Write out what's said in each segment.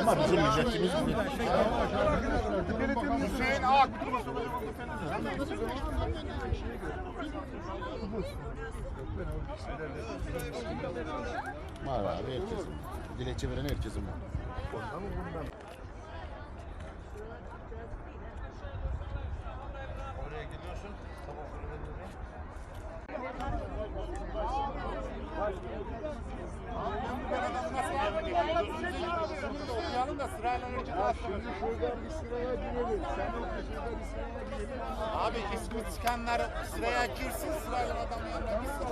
Ama bizim milletimiz bu. Hüseyin Ak. Var abi herkesin. Dilekçe veren herkesin var. Okuyalım da sırayla önce Şimdi şuradan bir sıraya girelim. Sen oku şuradan bir sıraya girelim. Abi ismi çıkanlar sıraya girsin sırayla adam yanına gitsin.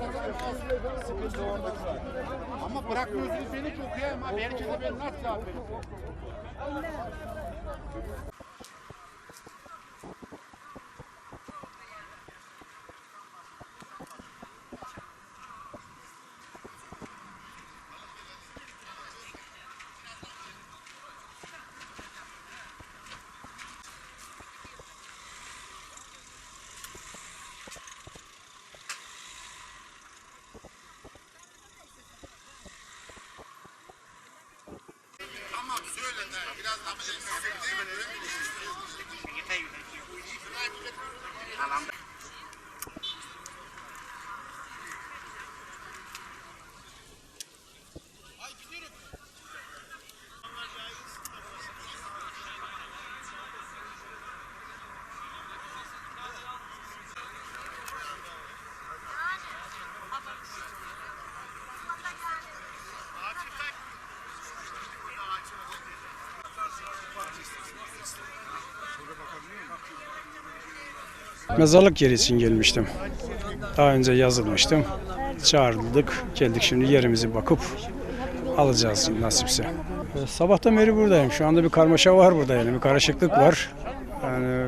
Sıkıntı orada. Ama bırakmıyorsunuz beni ki okuyayım abi. Herkese ben nasıl cevap vereyim? Tamam. söyle de biraz daha Mezarlık yeri için gelmiştim. Daha önce yazılmıştım. Çağrıldık. Geldik şimdi yerimizi bakıp alacağız nasipse. Ee, Sabahtan beri buradayım. Şu anda bir karmaşa var burada yani bir karışıklık var. Yani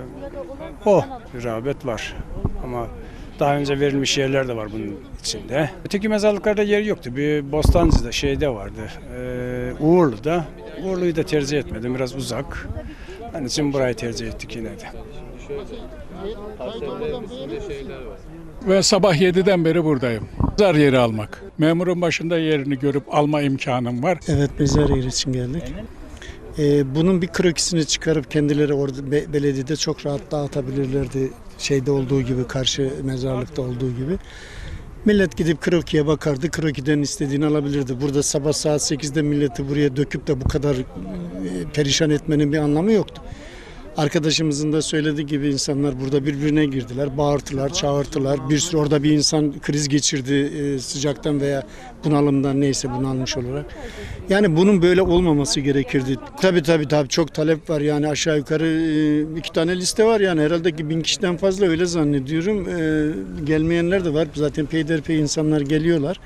o bir rağbet var. Ama daha önce verilmiş yerler de var bunun içinde. Öteki mezarlıklarda yer yoktu. Bir Bostancı'da şeyde vardı. Ee, Uğurlu'da. Uğurlu'yu da tercih etmedim. Biraz uzak. Onun için burayı tercih ettik yine de. Ve sabah 7'den beri buradayım. Mezar yeri almak. Memurun başında yerini görüp alma imkanım var. Evet mezar yeri için geldik. Ee, bunun bir krokisini çıkarıp kendileri orada be- belediyede çok rahat dağıtabilirlerdi. Şeyde olduğu gibi karşı mezarlıkta olduğu gibi. Millet gidip krokiye bakardı. Krokiden istediğini alabilirdi. Burada sabah saat 8'de milleti buraya döküp de bu kadar perişan etmenin bir anlamı yoktu. Arkadaşımızın da söylediği gibi insanlar burada birbirine girdiler. Bağırtılar, çağırtılar. Bir sürü orada bir insan kriz geçirdi e, sıcaktan veya bunalımdan neyse bunalmış olarak. Yani bunun böyle olmaması gerekirdi. Tabii tabii tabii çok talep var yani aşağı yukarı e, iki tane liste var yani herhalde ki bin kişiden fazla öyle zannediyorum. E, gelmeyenler de var zaten peyderpey insanlar geliyorlar.